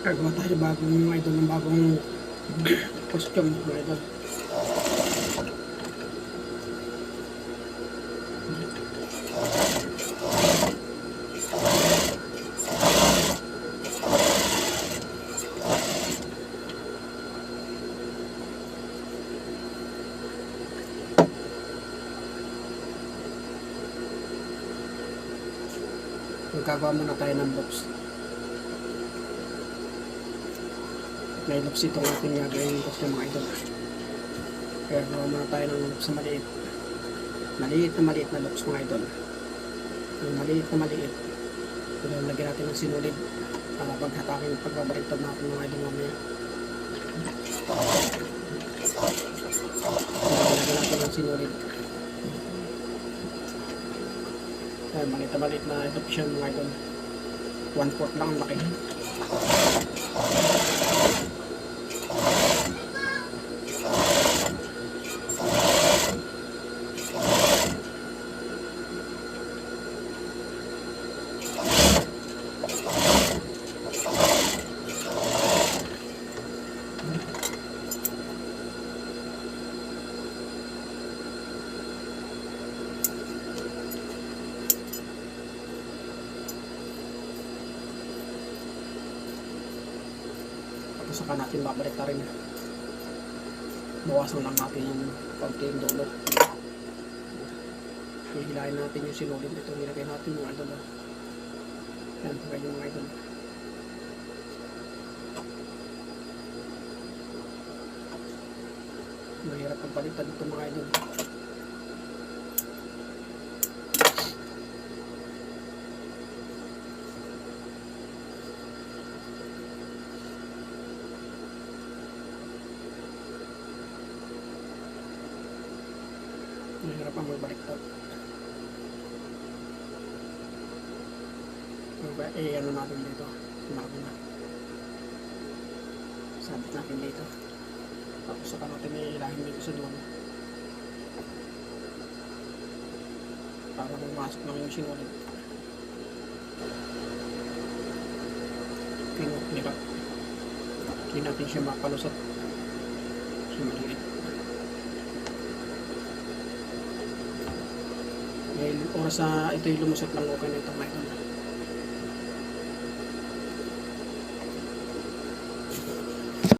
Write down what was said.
Gagawa tayo bagong mga idol ng bagong costume mga idol. Magkagawa muna tayo ng box. Box itong ating gagawin box ng mga idol. Kaya gawa muna tayo ng box na maliit. Maliit na maliit na box mga idol. Yung maliit na maliit. Lagyan natin ng sinulid para paghatakin pagbabaliktad natin mga idol mamaya. Lagyan natin ng sinulid. Ay, maliit na maliit na ito siya mga idol. One fourth lang ang laki. Tapos saka natin babalik na rin. Bawasan lang natin yung konti yung dulo. Hihilahin natin yung sinulid nito. Nilagay natin yung idol. oh. Yan, ganyan yung idol. Mahirap ang palitan ito mga idol. Mahirap ang magbaliktad. Diba, eh, ano natin dito? Sinabi na. Sabit natin dito. Tapos saka natin iilahin dito sa dulo. Para pumasok lang yung sinulid. Pinok-nirap. Hindi natin siya mapalusot. Kasi maliit. Dahil oras sa ito yung lumusot lang okay na ito mga.